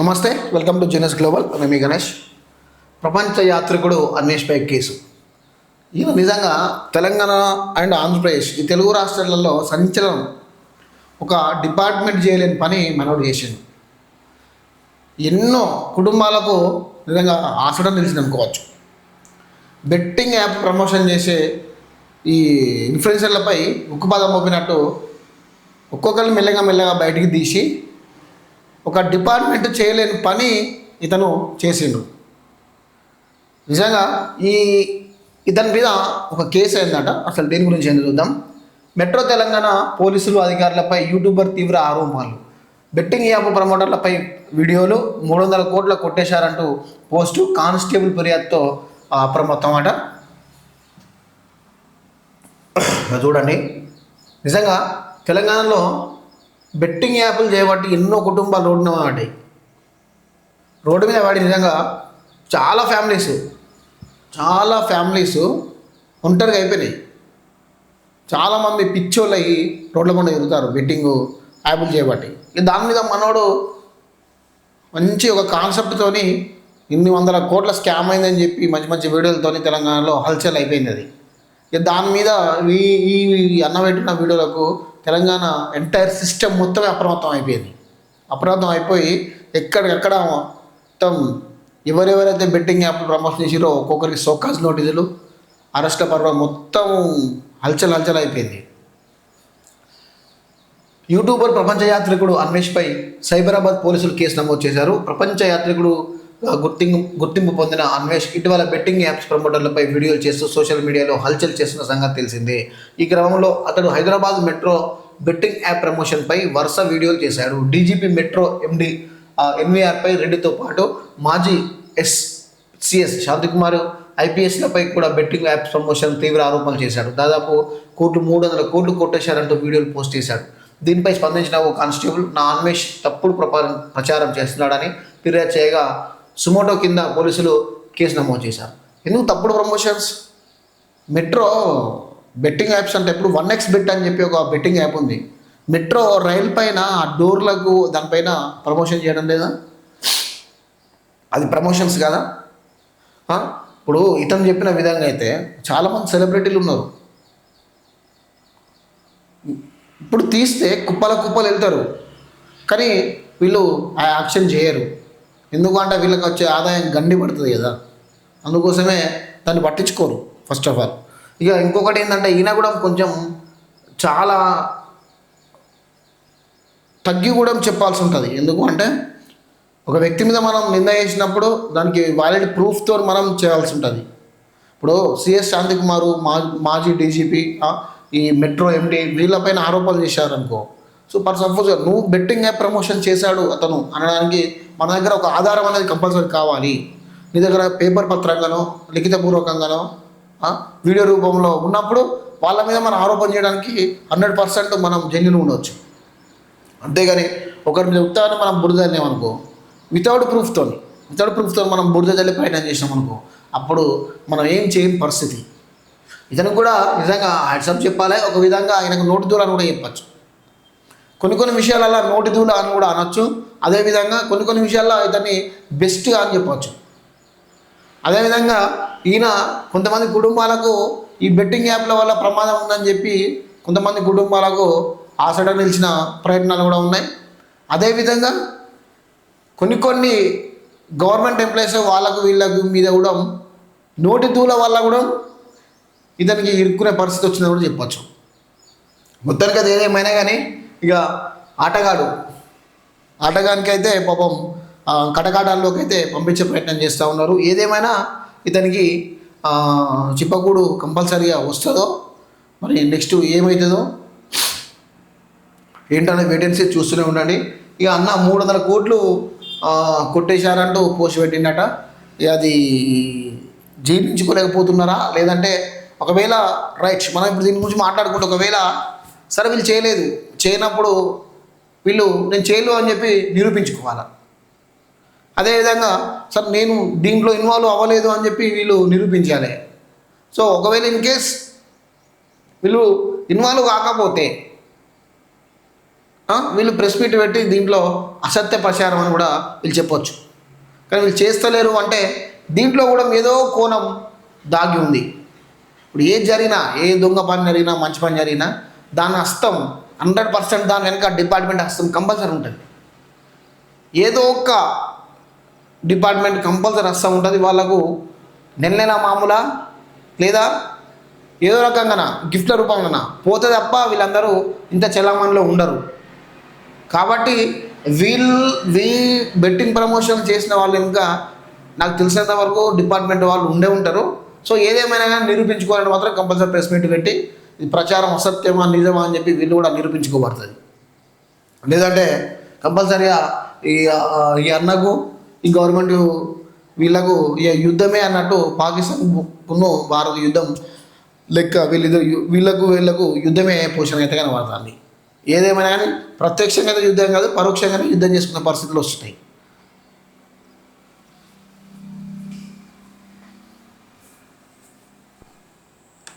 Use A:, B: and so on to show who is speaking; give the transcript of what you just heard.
A: నమస్తే welcome to genus global నేను మీ గణేష్. ప్రపంచ యాత్రికుడు అన్వేష్ పై కేసు. ఈయన నిజంగా తెలంగాణ అండ్ ఆంధ్రప్రదేశ్ ఈ తెలుగు రాష్ట్రాలలో సంచలనం. ఒక డిపార్ట్మెంట్ చేయలేని పని మనోడు చేసింది ఎన్నో కుటుంబాలకు నిజంగా ఆసడం నిలిచింది అనుకోవచ్చు. బెట్టింగ్ యాప్ ప్రమోషన్ చేసే ఈ ఇన్ఫ్లుయెన్సర్లపై ఉక్కుపాదం మోపినట్టు ఒక్కొక్కరిని మెల్లగా మెల్లగా బయటికి తీసి ఒక డిపార్ట్మెంట్ చేయలేని పని ఇతను చేసిండు. నిజంగా ఈ ఇతని మీద ఒక కేసు అయిందట. అసలు దేని గురించి ఏందో చూద్దాం. మెట్రో తెలంగాణ పోలీసులు అధికారులపై యూట్యూబర్ తీవ్ర ఆరోపణలు. బెట్టింగ్ యాప్ ప్రమోటర్లపై వీడియోలు మూడు వందల కోట్ల కొట్టేశారంటూ పోస్టు కానిస్టేబుల్ ఫిర్యాదుతో ఆ, అప్రమత్తం అట. చూడండి. నిజంగా తెలంగాణలో బెట్టింగ్ యాప్లు చేయబట్టి ఎన్నో కుటుంబాలు రోడ్డున పడ్డాయి. రోడ్డు మీద పడి నిజంగా చాలా ఫ్యామిలీస్ చాలా ఫ్యామిలీస్ ఒంటరిగా అయిపోయినాయి. చాలామంది పిచ్చోళ్ళు అయ్యి రోడ్ల పండుగ తిరుగుతారు బెట్టింగ్ యాప్లు చేయబట్టి. ఇక దాని మీద మనోడు మంచి ఒక కాన్సెప్ట్తోని ఇన్ని వందల కోట్ల స్కామ్ అయిందని చెప్పి మంచి మంచి వీడియోలతోని తెలంగాణలో హల్చల్ అయిపోయింది అది. ఇక దాని మీద ఈ ఈ అన్న పెట్టిన వీడియోలకు తెలంగాణ ఎంటైర్ సిస్టమ్ మొత్తమే అప్రమత్తం అయిపోయింది అప్రమత్తం అయిపోయి ఎక్కడికెక్కడ మొత్తం ఎవరెవరైతే బెట్టింగ్ యాప్లు ప్రమోషన్ చేసిరో ఒక్కొక్కరికి సోకాజ్ నోటీసులు అరెస్ట్ల పర్వం మొత్తం హల్చల్ హల్చల్ అయిపోయింది. యూట్యూబర్ ప్రపంచ యాత్రికుడు అన్వేష్పై సైబరాబాద్ పోలీసులు కేసు నమోదు చేశారు. ప్రపంచ యాత్రికుడు గుర్తింపు గుర్తింపు పొందిన అన్వేష్ ఇటీవల బెట్టింగ్ యాప్స్ ప్రమోటర్లపై వీడియోలు చేస్తూ సోషల్ మీడియాలో హల్చల్ చేస్తున్న సంగతి తెలిసిందే. ఈ క్రమంలో అతడు హైదరాబాద్ మెట్రో బెట్టింగ్ యాప్ ప్రమోషన్పై వరుస వీడియోలు చేశాడు. డీజీపీ మెట్రో ఎండి ఎన్వీఆర్పై రెడ్డితో పాటు మాజీ ఎస్ సిఎస్ శాంతికుమార్ ఐపీఎస్లపై కూడా బెట్టింగ్ యాప్స్ ప్రమోషన్ తీవ్ర ఆరోపణలు చేశాడు. దాదాపు కోట్లు మూడు వందల కోట్లు కొట్టేశారంటూ వీడియోలు పోస్ట్ చేశాడు. దీనిపై స్పందించిన ఓ కానిస్టేబుల్ నా అన్వేష్ తప్పుడు ప్రపా- ప్రచారం చేస్తున్నాడని ఫిర్యాదు చేయగా సుమోటో కింద పోలీసులు కేసు నమోదు చేశారు. ఎందుకు తప్పుడు ప్రమోషన్స్? మెట్రో బెట్టింగ్ యాప్స్ అంటే ఇప్పుడు వన్ ఎక్స్ బెట్ అని చెప్పి ఒక బెట్టింగ్ యాప్ ఉంది. మెట్రో రైల్ పైన ఆ డోర్లకు దానిపైన ప్రమోషన్ చేయడం లేదా? అది ప్రమోషన్స్ కదా? ఇప్పుడు ఇతను చెప్పిన విధంగా అయితే చాలామంది సెలబ్రిటీలు ఉన్నారు. ఇప్పుడు తీస్తే కుప్పల కుప్పలు వెళ్తారు. కానీ వీళ్ళు ఆ యాక్షన్ చేయరు. ఎందుకంటే వీళ్ళకి వచ్చే ఆదాయం గండి పడుతుంది కదా. అందుకోసమే దాన్ని పట్టించుకోరు ఫస్ట్ ఆఫ్ ఆల్ ఇక ఇంకొకటి ఏంటంటే ఈయన కూడా కొంచెం చాలా తగ్గి కూడా చెప్పాల్సి ఉంటుంది. ఎందుకు అంటే ఒక వ్యక్తి మీద మనం నింద చేసినప్పుడు దానికి వ్యాలిడ్ ప్రూఫ్తో మనం చేయాల్సి ఉంటుంది. ఇప్పుడు సిఎస్ శాంతికుమారు మా మాజీ డీజీపీ ఈ మెట్రో ఎండి వీళ్ళపైన ఆరోపణలు చేశారనుకో సో ఫర్ సపోజ్ నువ్వు బెట్టింగ్ యాప్ ప్రమోషన్ చేశాడు అతను అనడానికి మన దగ్గర ఒక ఆధారం అనేది కంపల్సరీ కావాలి. నీ దగ్గర పేపర్ పత్రంగానో లిఖితపూర్వకంగానో వీడియో రూపంలో ఉన్నప్పుడు వాళ్ళ మీద మనం ఆరోపణ చేయడానికి హండ్రెడ్ పర్సెంట్ మనం జెన్యున్ ఉండొచ్చు. అంతేగాని ఒకరి మీద ఉత్తాన్ని మనం బురద అనుకో. వితౌట్ ప్రూఫ్తో వితౌట్ ప్రూఫ్తో మనం బురద చల్లి ప్రయాణం చేసినాం అనుకో అప్పుడు మనం ఏం చేయని పరిస్థితి. ఇతను కూడా నిజంగా హ్యాట్సప్ చెప్పాలి. ఒక విధంగా ఆయనకు నోటి దూరాన్ని కూడా చెప్పచ్చు. కొన్ని కొన్ని విషయాలలో నోటి దూడ అని కూడా అనొచ్చు. అదేవిధంగా కొన్ని కొన్ని విషయాల్లో ఇతన్ని బెస్ట్గా అని చెప్పవచ్చు అదేవిధంగా ఈయన కొంతమంది కుటుంబాలకు ఈ బెట్టింగ్ యాప్ల వల్ల ప్రమాదం ఉందని చెప్పి కొంతమంది కుటుంబాలకు ఆసడ నిలిచిన ప్రయత్నాలు కూడా ఉన్నాయి. అదేవిధంగా కొన్ని కొన్ని గవర్నమెంట్ ఎంప్లాయీస్ వాళ్ళకు వీళ్ళకు మీద కూడా నోటి దూల వల్ల కూడా ఇతనికి ఇరుక్కునే పరిస్థితి వచ్చిందని కూడా చెప్పచ్చు. మొత్తానికి అది ఏదేమైనా కానీ ఇక ఆటగాడు. ఆటగానికైతే పాపం కటకాటాల్లోకి అయితే పంపించే ప్రయత్నం చేస్తూ ఉన్నారు. ఏదేమైనా ఇతనికి చిప్పకూడు కంపల్సరీగా వస్తుందో మరి నెక్స్ట్ ఏమవుతుందో ఏంటనే వేటెన్సీ చూస్తూనే ఉండండి. ఇక అన్న మూడు వందల కోట్లు కొట్టేశారంటూ పోస్ట్ పెట్టిండట. ఇక అది జీర్ణించుకోలేకపోతున్నారా లేదంటే ఒకవేళ రైట్ మనం ఇప్పుడు దీని గురించి మాట్లాడుకుంటే ఒకవేళ సరే వీళ్ళు చేయలేదు. చేయనప్పుడు వీళ్ళు నేను చేయలేదు అని చెప్పి నిరూపించుకోవాలి? అదేవిధంగా సార్ నేను దీంట్లో ఇన్వాల్వ్ అవ్వలేదు అని చెప్పి వీళ్ళు నిరూపించాలి. సో ఒకవేళ ఇన్ కేస్ వీళ్ళు ఇన్వాల్వ్ కాకపోతే వీళ్ళు ప్రెస్ మీట్ పెట్టి దీంట్లో అసత్య ప్రచారం అని కూడా వీళ్ళు చెప్పొచ్చు. కానీ వీళ్ళు చేస్తలేరు అంటే దీంట్లో కూడా ఏదో కోణం దాగి ఉంది. ఇప్పుడు ఏది జరిగినా ఏ దొంగ పని జరిగినా మంచి పని జరిగినా దాని హస్తం హండ్రెడ్ పర్సెంట్ దాని వెనక డిపార్ట్మెంట్ హస్తం కంపల్సరీ ఉంటుంది. ఏదో ఒక డిపార్ట్మెంట్ కంపల్సరీ హస్తం ఉంటుంది. వాళ్ళకు నెల నెల మామూలా లేదా ఏదో రకంగానా గిఫ్ట్ల రూపంగానా పోతే తప్ప వీళ్ళందరూ ఇంత చలామణిలో ఉండరు. కాబట్టి వీళ్ళు వీ బెట్టింగ్ ప్రమోషన్ చేసిన వాళ్ళు ఇంకా నాకు తెలిసినంత వరకు డిపార్ట్మెంట్ వాళ్ళు ఉండే ఉంటారు. సో ఏదేమైనా కానీ నిరూపించుకోవాలని మాత్రం కంపల్సరీ ప్రెస్ మీట్ పెట్టి ఈ ప్రచారం అసత్యమా నిజమా అని చెప్పి వీళ్ళు కూడా నిరూపించుకోబడుతుంది. లేదంటే కంపల్సరీగా ఈ ఈ అన్నకు ఈ గవర్నమెంట్ వీళ్ళకు ఈ యుద్ధమే అన్నట్టు పాకిస్తాన్ భారత యుద్ధం లెక్క వీళ్ళిద్దరు వీళ్ళకు వీళ్ళకు యుద్ధమే పోషణ అయితే కనబడుతుంది. ఏదేమైనా కానీ ప్రత్యక్షంగా యుద్ధం కాదు పరోక్షంగానే యుద్ధం చేసుకునే పరిస్థితులు వస్తున్నాయి.